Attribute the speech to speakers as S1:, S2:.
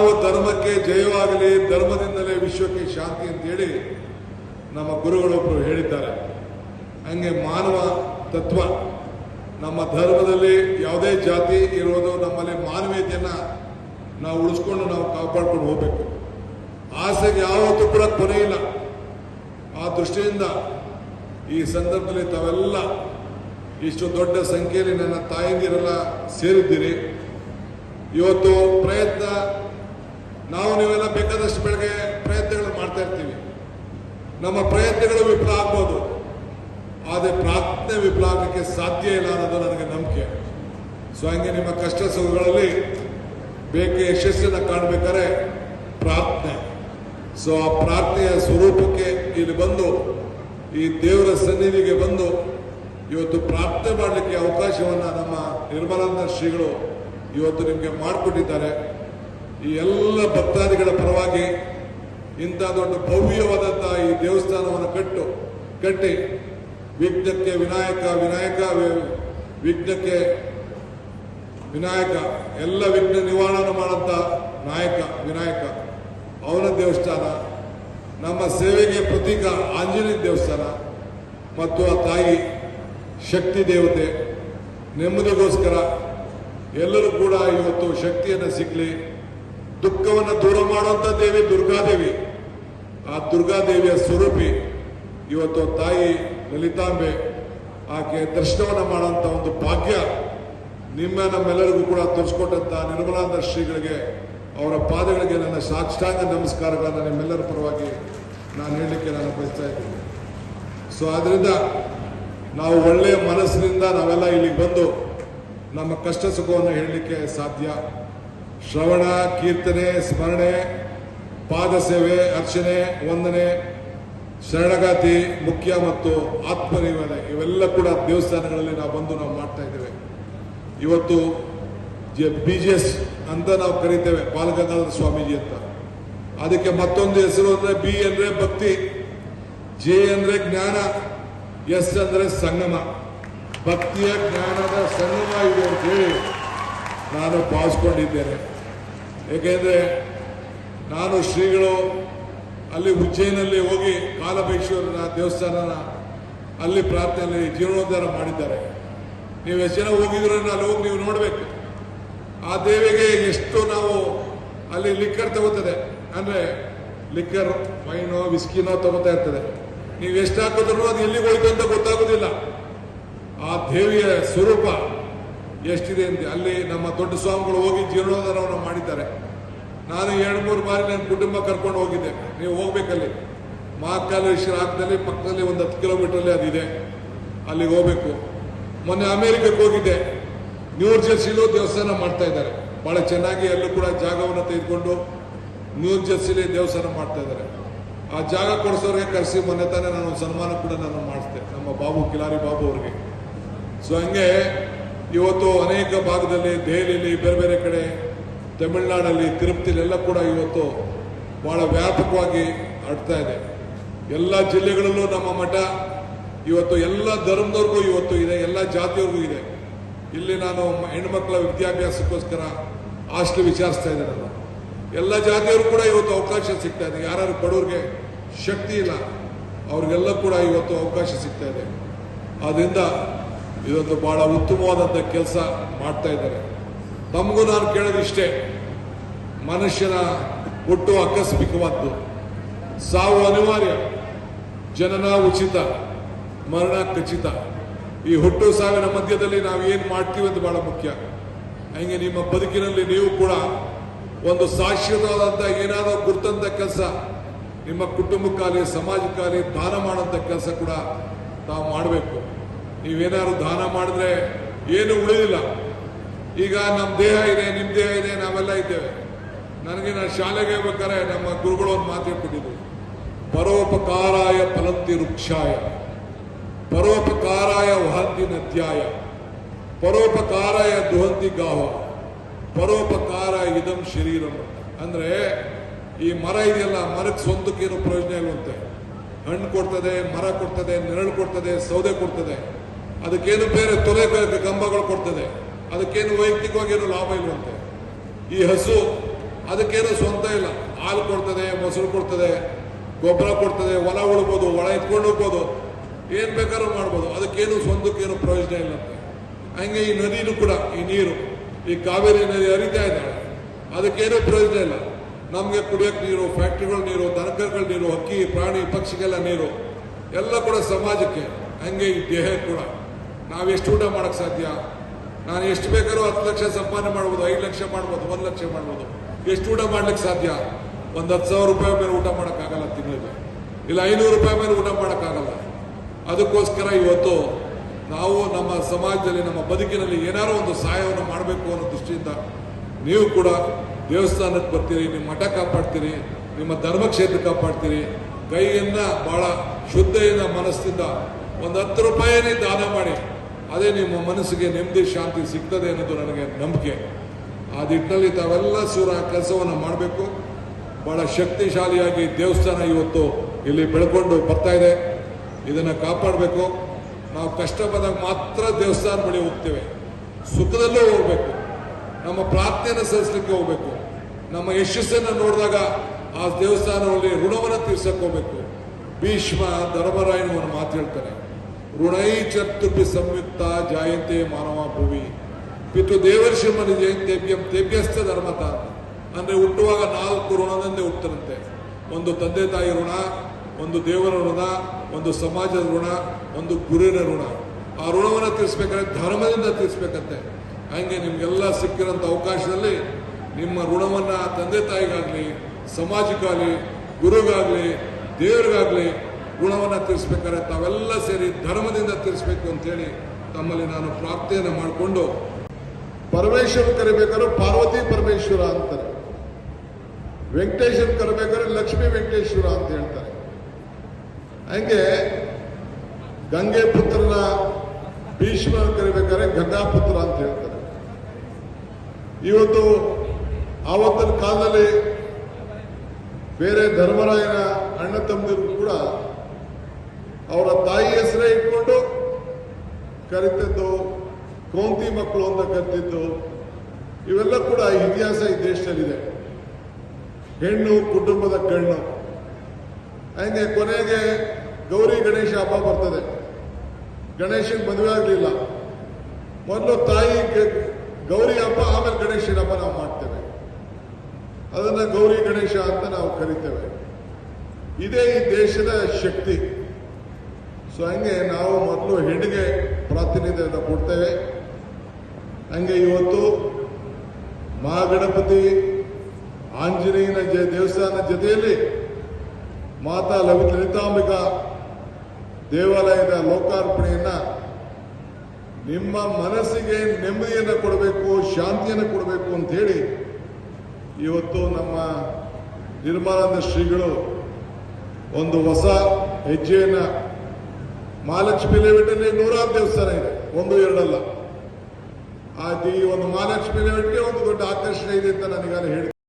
S1: ಮಾನವ ಧರ್ಮಕ್ಕೆ ಜಯವಾಗಲಿ, ಧರ್ಮದಿಂದಲೇ ವಿಶ್ವಕ್ಕೆ ಶಾಂತಿ ಅಂತೇಳಿ ನಮ್ಮ ಗುರುಗಳೊಬ್ಬರು ಹೇಳಿದ್ದಾರೆ. ಹಂಗೆ ಮಾನವ ತತ್ವ, ನಮ್ಮ ಧರ್ಮದಲ್ಲಿ ಯಾವುದೇ ಜಾತಿ ಇರೋದು ನಮ್ಮಲ್ಲಿ ಮಾನವೀಯತೆಯನ್ನ ನಾವು ಉಳಿಸ್ಕೊಂಡು ನಾವು ಕಾಪಾಡ್ಕೊಂಡು ಹೋಗ್ಬೇಕು. ಆಸೆಗೆ ಯಾವತ್ತೂ ಕೂಡ ಕೊನೆ ಇಲ್ಲ. ಆ ದೃಷ್ಟಿಯಿಂದ ಈ ಸಂದರ್ಭದಲ್ಲಿ ತಾವೆಲ್ಲ ಇಷ್ಟು ದೊಡ್ಡ ಸಂಖ್ಯೆಯಲ್ಲಿ ನನ್ನ ತಾಯಂದಿರೆಲ್ಲ ಸೇರಿದ್ದೀರಿ. ಇವತ್ತು ಪ್ರಯತ್ನ ನಾವು ನೀವೆಲ್ಲ ಬೇಕಾದಷ್ಟು ಬೆಳಗ್ಗೆ ಪ್ರಯತ್ನಗಳು ಮಾಡ್ತಾ ಇರ್ತೀವಿ. ನಮ್ಮ ಪ್ರಯತ್ನಗಳು ವಿಫಲ ಆಗ್ಬೋದು. ಆದರೆ ಪ್ರಾರ್ಥನೆ ವಿಫಲ ಆಗಲಿಕ್ಕೆ ಸಾಧ್ಯ ಇಲ್ಲ ಅನ್ನೋದು ನನಗೆ ನಂಬಿಕೆ. ಸೊ ಹಂಗೆ ನಿಮ್ಮ ಕಷ್ಟ ಸುಖಗಳಲ್ಲಿ ಬೇಕೆ ಯಶಸ್ಸನ್ನು ಕಾಣಬೇಕಾದ್ರೆ ಪ್ರಾರ್ಥನೆ. ಸೊ ಆ ಪ್ರಾರ್ಥನೆಯ ಸ್ವರೂಪಕ್ಕೆ ಇಲ್ಲಿ ಬಂದು, ಈ ದೇವರ ಸನ್ನಿಧಿಗೆ ಬಂದು ಇವತ್ತು ಪ್ರಾರ್ಥನೆ ಮಾಡಲಿಕ್ಕೆ ಅವಕಾಶವನ್ನು ನಮ್ಮ ನಿರ್ಮಲಾನಂದ ಶ್ರೀಗಳು ಇವತ್ತು ನಿಮಗೆ ಮಾಡಿಕೊಟ್ಟಿದ್ದಾರೆ. ಈ ಎಲ್ಲ ಭಕ್ತಾದಿಗಳ ಪರವಾಗಿ ಇಂಥ ದೊಡ್ಡ ಭವ್ಯವಾದಂತಹ ಈ ದೇವಸ್ಥಾನವನ್ನು ಕಟ್ಟು, ಕಟ್ಟಿ, ವಿಘ್ನಕ್ಕೆ ವಿನಾಯಕ ವಿನಾಯಕ ವಿಘ್ನಕ್ಕೆ ವಿನಾಯಕ, ಎಲ್ಲ ವಿಘ್ನ ನಿವಾರಣೆ ಮಾಡಂತ ನಾಯಕ, ವಿನಾಯಕ. ಅವನ ದೇವಸ್ಥಾನ, ನಮ್ಮ ಸೇವೆಗೆ ಪ್ರತೀಕ ಆಂಜನೇಯ ದೇವಸ್ಥಾನ ಮತ್ತು ಆ ತಾಯಿ ಶಕ್ತಿ ದೇವತೆ ನೆಮ್ಮದಿಗೋಸ್ಕರ ಎಲ್ಲರೂ ಕೂಡ ಇವತ್ತು ಶಕ್ತಿಯನ್ನು ಸಿಗಲಿ ದುಃಖವನ್ನು ದೂರ ಮಾಡುವಂತ ದೇವಿ ದುರ್ಗಾದೇವಿ ಆ ದುರ್ಗಾದೇವಿಯ ಸ್ವರೂಪಿ ಇವತ್ತು ತಾಯಿ ಲಲಿತಾಂಬೆ ಆಕೆ ದರ್ಶನವನ್ನು ಮಾಡುವಂತ ಒಂದು ಭಾಗ್ಯ ನಿಮ್ಮ ನಮ್ಮೆಲ್ಲರಿಗೂ ಕೂಡ ತೋರಿಸ್ಕೊಟ್ಟಂತ ನಿರ್ಮಲಾನಂದ ಶ್ರೀಗಳಿಗೆ, ಅವರ ಪಾದಗಳಿಗೆ ನನ್ನ ಸಾಕ್ಷಾಂಗ ನಮಸ್ಕಾರಗಳನ್ನು ನಿಮ್ಮೆಲ್ಲರ ಪರವಾಗಿ ನಾನು ಹೇಳಲಿಕ್ಕೆ ನಾನು ಬಯಸ್ತಾ ಇದ್ದೀನಿ. ಸೊ ಆದ್ರಿಂದ ನಾವು ಒಳ್ಳೆಯ ಮನಸ್ಸಿನಿಂದ ನಾವೆಲ್ಲ ಇಲ್ಲಿಗೆ ಬಂದು ನಮ್ಮ ಕಷ್ಟ ಸುಖವನ್ನು ಹೇಳಲಿಕ್ಕೆ ಸಾಧ್ಯ. ಶ್ರವಣ, ಕೀರ್ತನೆ, ಸ್ಮರಣೆ, ಪಾದ ಸೇವೆ, ಅರ್ಚನೆ, ವಂದನೆ, ಶರಣಗಾತಿ, ಮುಖ್ಯ ಮತ್ತು ಆತ್ಮನಿವೇದನೆ ಇವೆಲ್ಲ ಕೂಡ ದೇವಸ್ಥಾನಗಳಲ್ಲಿ ನಾವು ಬಂದು ನಾವು ಮಾಡ್ತಾ ಇದ್ದೇವೆ. ಇವತ್ತು ಬಿ ಜಿ ಎಸ್ ಅಂತ ನಾವು ಕರಿತೇವೆ, ಬಾಲಗಂಗಾಧರ ಸ್ವಾಮೀಜಿ ಅಂತ. ಅದಕ್ಕೆ ಮತ್ತೊಂದು ಹೆಸರು ಅಂದ್ರೆ ಬಿ ಅಂದ್ರೆ ಭಕ್ತಿ, ಜೆ ಅಂದ್ರೆ ಜ್ಞಾನ, ಎಸ್ ಅಂದ್ರೆ ಸಂಗಮ. ಭಕ್ತಿಯ ಜ್ಞಾನದ ಸಂಗಮ ಇದೆ ಅಂತ ಹೇಳಿ ನಾನು ಭಾವಿಸ್ಕೊಂಡಿದ್ದೇನೆ. ಏಕೆಂದ್ರೆ ನಾನು ಶ್ರೀಗಳು ಅಲ್ಲಿ ಉಜ್ಜಯಿನಲ್ಲಿ ಹೋಗಿ ಕಾಲಭೈಶ್ವರನ ದೇವಸ್ಥಾನನ ಅಲ್ಲಿ ಪ್ರಾರ್ಥನೆಯಲ್ಲಿ ಜೀರ್ಣೋದ್ಧಾರ ಮಾಡಿದ್ದಾರೆ. ನೀವು ಎಷ್ಟು ಜನ ಹೋಗಿದ್ರೆ ಅಲ್ಲಿ ಹೋಗಿ ನೀವು ನೋಡಬೇಕು. ಆ ದೇವಿಗೆ ಎಷ್ಟು ನಾವು ಅಲ್ಲಿ ಲಿಕ್ಕರ್ ತಗೋತದೆ. ಅಂದರೆ ಲಿಕ್ಕರ್ ವೈನೋ ವಿಸ್ಕಿನೋ ತಗೋತಾ ಇರ್ತದೆ ನೀವು ಎಷ್ಟು ಹಾಕಿದ್ರು ಅದು ಎಲ್ಲಿಗೆ ಹೋಯ್ತು ಅಂತ ಗೊತ್ತಾಗೋದಿಲ್ಲ. ಆ ದೇವಿಯ ಸ್ವರೂಪ ಎಷ್ಟಿದೆ ಅಂತ? ಅಲ್ಲಿ ನಮ್ಮ ದೊಡ್ಡ ಸ್ವಾಮಿಗಳು ಹೋಗಿ ಜೀರ್ಣೋದ್ಧಾರವನ್ನು ಮಾಡಿದ್ದಾರೆ. ನಾನು ಎರಡು ಮೂರು ಬಾರಿ ನನ್ನ ಕುಟುಂಬ ಕರ್ಕೊಂಡು ಹೋಗಿದ್ದೆ. ನೀವು ಹೋಗ್ಬೇಕಲ್ಲಿ. ಮಹಾಕಾಲೇಶ್ವರ ಹಾಕದಲ್ಲಿ ಪಕ್ಕದಲ್ಲಿ ಒಂದು ಹತ್ತು ಕಿಲೋಮೀಟರ್ಲಿ ಅದಿದೆ ಅಲ್ಲಿಗೆ ಹೋಗ್ಬೇಕು. ಮೊನ್ನೆ ಅಮೇರಿಕಕ್ಕೆ ಹೋಗಿದ್ದೆ. ನ್ಯೂ ಜೆರ್ಸಿಲೂ ದೇವಸ್ಥಾನ ಮಾಡ್ತಾ ಇದ್ದಾರೆ. ಬಹಳ ಚೆನ್ನಾಗಿ ಅಲ್ಲೂ ಕೂಡ ಜಾಗವನ್ನು ತೆಗೆದುಕೊಂಡು ನ್ಯೂ ಜರ್ಸಿಲಿ ದೇವಸ್ಥಾನ ಮಾಡ್ತಾ ಇದ್ದಾರೆ. ಆ ಜಾಗ ಕೊಡಿಸೋರಿಗೆ ಕರೆಸಿ ಮೊನ್ನೆ ತಾನೇ ನಾನು ಸನ್ಮಾನ ಕೂಡ ನಾನು ಮಾಡಿಸಿದೆ. ನಮ್ಮ ಬಾಬು ಕಿಲಾರಿ ಬಾಬು ಅವರಿಗೆ. ಸೊ ಹಂಗೆ ಇವತ್ತು ಅನೇಕ ಭಾಗದಲ್ಲಿ ದೆಹಲಿಯಲ್ಲಿ ಬೇರೆ ಬೇರೆ ಕಡೆ, ತಮಿಳುನಾಡಲ್ಲಿ ತಿರುಪತಿಲೆಲ್ಲ ಕೂಡ ಇವತ್ತು ಬಹಳ ವ್ಯಾಪಕವಾಗಿ ಆಡ್ತಾ ಇದೆ. ಎಲ್ಲ ಜಿಲ್ಲೆಗಳಲ್ಲೂ ನಮ್ಮ ಮಠ ಇವತ್ತು ಎಲ್ಲ ಧರ್ಮದವ್ರಿಗೂ ಇವತ್ತು ಇದೆ, ಎಲ್ಲ ಜಾತಿಯವ್ರಿಗೂ ಇದೆ. ಇಲ್ಲಿ ನಾನು ಹೆಣ್ಮಕ್ಳ ವಿದ್ಯಾಭ್ಯಾಸಕ್ಕೋಸ್ಕರ ಹಾಸ್ಟೆಲ್ ವಿಚಾರಿಸ್ತಾ ಇದ್ದೆ ನಾನು. ಎಲ್ಲ ಜಾತಿಯವರು ಕೂಡ ಇವತ್ತು ಅವಕಾಶ ಸಿಗ್ತಾ ಇದೆ. ಯಾರು ಬಡವ್ರಿಗೆ ಶಕ್ತಿ ಇಲ್ಲ, ಅವ್ರಿಗೆಲ್ಲ ಕೂಡ ಇವತ್ತು ಅವಕಾಶ ಸಿಗ್ತಾ ಇದೆ. ಆದ್ರಿಂದ ಇದೊಂದು ಬಹಳ ಉತ್ತಮವಾದಂಥ ಕೆಲಸ ಮಾಡ್ತಾ ಇದ್ದಾರೆ. ತಮಗೂ ನಾನು ಕೇಳೋದು ಇಷ್ಟೇ ಮನುಷ್ಯನ ಹುಟ್ಟು ಆಕಸ್ಮಿಕವಾದ್ದು, ಸಾವು ಅನಿವಾರ್ಯ, ಜನನ ಉಚಿತ, ಮರಣ ಖಚಿತ. ಈ ಹುಟ್ಟು ಸಾವಿನ ಮಧ್ಯದಲ್ಲಿ ನಾವು ಏನು ಮಾಡ್ತೀವಿ ಅಂತ ಬಹಳ ಮುಖ್ಯ. ಹಂಗೆ ನಿಮ್ಮ ಬದುಕಿನಲ್ಲಿ ನೀವು ಕೂಡ ಒಂದು ಶಾಶ್ವತವಾದಂಥ ಏನಾದರೂ ಗುರ್ತಂತ ಕೆಲಸ, ನಿಮ್ಮ ಕುಟುಂಬಕ್ಕಾಗಲಿ, ಸಮಾಜಕ್ಕಾಗಲಿ ದಾನ ಮಾಡೋಂಥ ಕೆಲಸ ಕೂಡ ತಾವು ಮಾಡಬೇಕು. ನೀವೇನಾದ್ರು ದಾನ ಮಾಡಿದ್ರೆ ಏನು ಉಳಿದಿಲ್ಲ. ಈಗ ನಮ್ಮ ದೇಹ ಇದೆ ನಿಮ್ಮ ದೇಹ ಇದೆ, ನಾವೆಲ್ಲ ಇದ್ದೇವೆ. ನನಗೆ ನಾನು ಶಾಲೆಗೆ ಹೋಗ್ಬೇಕಾದ್ರೆ ನಮ್ಮ ಗುರುಗಳು ಒಂದು ಮಾತು ಹೇಳ್ಕೊಟ್ಟಿದ್ರು ಪರೋಪಕಾರಾಯ ಫಲಂತಿ ವೃಕ್ಷಾಯ, ಪರೋಪಕಾರಾಯ ವಹಂತಿ ನದ್ಯಾಯ, ಪರೋಪಕಾರಾಯ ದುಹಂತಿ ಗಾಹ ಪರೋಪಕಾರ ಇದಂ ಶರೀರಂ ಅಂದ್ರೆ ಈ ಮರ ಇದೆಯಲ್ಲ, ಮರಕ್ಕೆ ಸ್ವಂತಕ್ಕೇನು ಪ್ರಯೋಜನ ಇಲ್ವಂತೆ ಹಣ್ಣು ಕೊಡ್ತದೆ, ಮರ ಕೊಡ್ತದೆ, ನೆರಳು ಕೊಡ್ತದೆ, ಸೌದೆ ಕೊಡ್ತದೆ. ಅದಕ್ಕೇನು ಬೇರೆ ತೊಲೆ ಕಂಬಗಳು ಕೊಡ್ತದೆ. ಅದಕ್ಕೇನು ವೈಯಕ್ತಿಕವಾಗಿ ಏನು ಲಾಭ ಇಲ್ವಂತೆ ಈ ಹಸು, ಅದಕ್ಕೇನು ಸ್ವಂತ ಇಲ್ಲ. ಹಾಲು ಕೊಡ್ತದೆ, ಮೊಸರು ಕೊಡ್ತದೆ, ಗೊಬ್ಬರ ಕೊಡ್ತದೆ, ಹೊಲ ಉಳ್ಬೋದು, ಒಳ ಎತ್ಕೊಂಡು ಹೋಗ್ಬೋದು. ಏನು ಬೇಕಾದ್ರೂ ಮಾಡ್ಬೋದು. ಅದಕ್ಕೇನು ಸ್ವಂತಕ್ಕೇನು ಪ್ರಯೋಜನ ಇಲ್ಲ ಅಂತ. ಹಂಗೆ ಈ ನದಿನೂ ಕೂಡ, ಈ ನೀರು, ಈ ಕಾವೇರಿ ನದಿ ಹರಿತಾ ಇದ್ದಾಳೆ ಅದಕ್ಕೇನು ಪ್ರಯೋಜನ ಇಲ್ಲ. ನಮಗೆ ಕುಡಿಯೋಕೆ ನೀರು, ಫ್ಯಾಕ್ಟ್ರಿಗಳ ನೀರು, ದನಕರುಗಳ ನೀರು ಹಕ್ಕಿ ಪ್ರಾಣಿ, ಪಕ್ಷಿಗೆಲ್ಲ ನೀರು, ಎಲ್ಲ ಕೂಡ ಸಮಾಜಕ್ಕೆ, ಹಂಗೆ ಈ ದೇಹ ಕೂಡ. ನಾವು ಎಷ್ಟು ಊಟ ಮಾಡಕ್ ಸಾಧ್ಯ? ನಾನು ಎಷ್ಟು ಬೇಕಾದ್ರೂ ಹತ್ತು ಲಕ್ಷ ಸಂಪಾದನೆ ಮಾಡ್ಬೋದು, ಐದು ಲಕ್ಷ ಮಾಡ್ಬೋದು, ಒಂದು ಲಕ್ಷ ಮಾಡ್ಬೋದು. ಎಷ್ಟು ಊಟ ಮಾಡ್ಲಿಕ್ಕೆ ಸಾಧ್ಯ? ಒಂದು ಹತ್ತು ಸಾವಿರ ರೂಪಾಯಿ ಮೇಲೆ ಊಟ ಮಾಡೋಕ್ಕಾಗಲ್ಲ ತಿಂಗಳಿಗೆ. ಇಲ್ಲ, ಐನೂರು ರೂಪಾಯಿ ಮೇಲೆ ಊಟ ಮಾಡೋಕ್ಕಾಗಲ್ಲ. ಅದಕ್ಕೋಸ್ಕರ ಇವತ್ತು ನಾವು ನಮ್ಮ ಸಮಾಜದಲ್ಲಿ, ನಮ್ಮ ಬದುಕಿನಲ್ಲಿ ಏನಾರೋ ಒಂದು ಸಹಾಯವನ್ನು ಮಾಡಬೇಕು ಅನ್ನೋ ದೃಷ್ಟಿಯಿಂದ ನೀವು ಕೂಡ ದೇವಸ್ಥಾನಕ್ಕೆ ಬರ್ತೀರಿ, ನಿಮ್ಮ ಮಠ ಕಾಪಾಡ್ತೀರಿ, ನಿಮ್ಮ ಧರ್ಮಕ್ಷೇತ್ರ ಕಾಪಾಡ್ತೀರಿ. ಕೈಯನ್ನ ಬಹಳ ಶುದ್ಧೆಯಿಂದ, ಮನಸ್ಸಿಂದ ಒಂದು ಹತ್ತು ರೂಪಾಯಿನೇ ದಾನ ಮಾಡಿ. ಅದೇ ನಿಮ್ಮ ಮನಸ್ಸಿಗೆ ನೆಮ್ಮದಿ ಶಾಂತಿ ಸಿಗ್ತದೆ ಅನ್ನೋದು ನನಗೆ ನಂಬಿಕೆ. ಆ ನಿಟ್ಟಿನಲ್ಲಿ ತಾವೆಲ್ಲ ಸೂರ ಕೆಲಸವನ್ನು ಮಾಡಬೇಕು. ಬಹಳ ಶಕ್ತಿಶಾಲಿಯಾಗಿ ದೇವಸ್ಥಾನ ಇವತ್ತು ಇಲ್ಲಿ ಬೆಳ್ಕೊಂಡು ಬರ್ತಾ ಇದೆ. ಇದನ್ನು ಕಾಪಾಡಬೇಕು. ನಾವು ಕಷ್ಟ ಬಂದಾಗ ಮಾತ್ರ ದೇವಸ್ಥಾನ ಬಳಿ ಹೋಗ್ತೇವೆ. ಸುಖದಲ್ಲೂ ಹೋಗ್ಬೇಕು. ನಮ್ಮ ಪ್ರಾರ್ಥನೆಯನ್ನು ಸಲ್ಲಿಸಲಿಕ್ಕೆ ಹೋಗ್ಬೇಕು. ನಮ್ಮ ಯಶಸ್ಸನ್ನು ನೋಡಿದಾಗ ಆ ದೇವಸ್ಥಾನದಲ್ಲಿ ಋಣವನ್ನು ತೀರ್ಸಕ್ಕೆ ಹೋಗ್ಬೇಕು. ಭೀಷ್ಮ ಧರ್ಮರಾಯನವನ್ನು ಮಾತು ಹೇಳ್ತಾರೆ. ಋಣೈ ಚತುರ್ಭಿ ಸಂಯುಕ್ತ ಜಾಯಂತೆ ಮಾನವ ಭೂಮಿ ಪಿತು ದೇವರ್ಷಿ ಮನಿ ಜಯಂತೇಭ್ಯಂ ತೇಭ್ಯಸ್ಥ ಧರ್ಮತ. ಅಂದ್ರೆ ಹುಟ್ಟುವಾಗ ನಾಲ್ಕು ಋಣದಂದೇ ಹುಟ್ಟರಂತೆ ಒಂದು ತಂದೆ ತಾಯಿ ಋಣ, ಒಂದು ದೇವರ ಋಣ, ಒಂದು ಸಮಾಜದ ಋಣ, ಒಂದು ಗುರುವಿನ ಋಣ. ಆ ಋಣವನ್ನು ತೀರಿಸ್ಬೇಕಾದ್ರೆ ಧರ್ಮದಿಂದ ತೀರಿಸ್ಬೇಕಂತೆ. ಹಂಗೆ ನಿಮ್ಗೆಲ್ಲ ಸಿಕ್ಕಿರೋಂಥ ಅವಕಾಶದಲ್ಲಿ ನಿಮ್ಮ ಋಣವನ್ನ ತಂದೆ ತಾಯಿಗಾಗಲಿ, ಸಮಾಜಕ್ಕಾಗಲಿ, ಗುರುಗಾಗಲಿ, ದೇವರಿಗಾಗ್ಲಿ ಋಣವನ್ನ ತೀರಿಸ್ಬೇಕಾದ್ರೆ ತಾವೆಲ್ಲ ಸೇರಿ ಧರ್ಮದಿಂದ ತಿಳಿಸ್ಬೇಕು ಅಂತೇಳಿ ತಮ್ಮಲ್ಲಿ ನಾನು ಪ್ರಾರ್ಥನೆಯನ್ನು ಮಾಡಿಕೊಂಡು ಪರಮೇಶ್ವರ ಕರಿಬೇಕಾದ್ರೆ ಪಾರ್ವತಿ ಪರಮೇಶ್ವರ ಅಂತಾರೆ. ವೆಂಕಟೇಶ್ವರ ಕರಿಬೇಕಾದ್ರೆ ಲಕ್ಷ್ಮೀ ವೆಂಕಟೇಶ್ವರ ಅಂತ ಹೇಳ್ತಾರೆ. ಹಂಗೆ ಗಂಗೆ ಪುತ್ರನ ಭೀಷ್ಮ ಕರಿಬೇಕಾದ್ರೆ ಗಂಗಾಪುತ್ರ ಅಂತ ಹೇಳ್ತಾರೆ. ಇವತ್ತು ಆವತ್ತಿನ ಕಾಲದಲ್ಲಿ ಬೇರೆ ಧರ್ಮರಾಯನ ಅಣ್ಣ ತಮ್ಮದಿರು ಕೂಡ ಅವರ ತಾಯಿ ಹೆಸರೇ ಇಟ್ಕೊಂಡು ಕರಿತಿದ್ದು, ಕೋಂತಿ ಮಕ್ಕಳು ಅಂತ ಕರಿತಿದ್ದು, ಇವೆಲ್ಲ ಕೂಡ ಇತಿಹಾಸ ಈ ದೇಶದಲ್ಲಿದೆ. ಹೆಣ್ಣು, ಕುಟುಂಬದ ಕಣ್ಣು. ಹಂಗೆ ಕೊನೆಗೆ ಗೌರಿ ಗಣೇಶ ಹಬ್ಬ ಬರ್ತದೆ. ಗಣೇಶನ ಮದುವೆ ಆಗಲಿಲ್ಲ. ಮೊದಲು ತಾಯಿ ಗೌರಿ ಹಬ್ಬ, ಆಮೇಲೆ ಗಣೇಶನ ಹಬ್ಬ ನಾವು ಮಾಡ್ತೇವೆ. ಅದನ್ನು ಗೌರಿ ಗಣೇಶ ಅಂತ ನಾವು ಕರಿತೇವೆ. ಇದೇ ಈ ದೇಶದ ಶಕ್ತಿ. ಸೊ ಹಂಗೆ ನಾವು ಮೊದಲು ಹೆಣ್ಣಿಗೆ ಪ್ರಾತಿನಿಧ್ಯವನ್ನು ಕೊಡ್ತೇವೆ. ಹಂಗೆ ಇವತ್ತು ಮಹಾಗಣಪತಿ ಆಂಜನೇಯನ ಜ, ದೇವಸ್ಥಾನ ಜೊತೆಯಲ್ಲಿ ಮಾತಾ ಲವಿ, ಲಲಿತಾಂಬಿಕಾ ದೇವಾಲಯದ ಲೋಕಾರ್ಪಣೆಯನ್ನು ನಿಮ್ಮ ಮನಸ್ಸಿಗೆ ನೆಮ್ಮದಿಯನ್ನು ಕೊಡಬೇಕು, ಶಾಂತಿಯನ್ನು ಕೊಡಬೇಕು ಅಂತ ಹೇಳಿ ಇವತ್ತು ನಮ್ಮ ನಿರ್ಮಲಾನಂದ ಶ್ರೀಗಳು ಒಂದು ಹೊಸ ಹೆಜ್ಜೆಯನ್ನ ಮಹಾಲಕ್ಷ್ಮಿ ಲೇಔಟಲ್ಲಿ ನೂರಾರು ದೇವಸ್ಥಾನ ಇದೆ. ಒಂದು, ಎರಡಲ್ಲ. ಆ ಈ ಒಂದು ಮಹಾಲಕ್ಷ್ಮಿ ಲೇಔಟ್ಗೆ ಒಂದು ದೊಡ್ಡ ಆಕರ್ಷಣೆ ಇದೆ ಅಂತ ನನಗಾಗ ಹೇಳಿ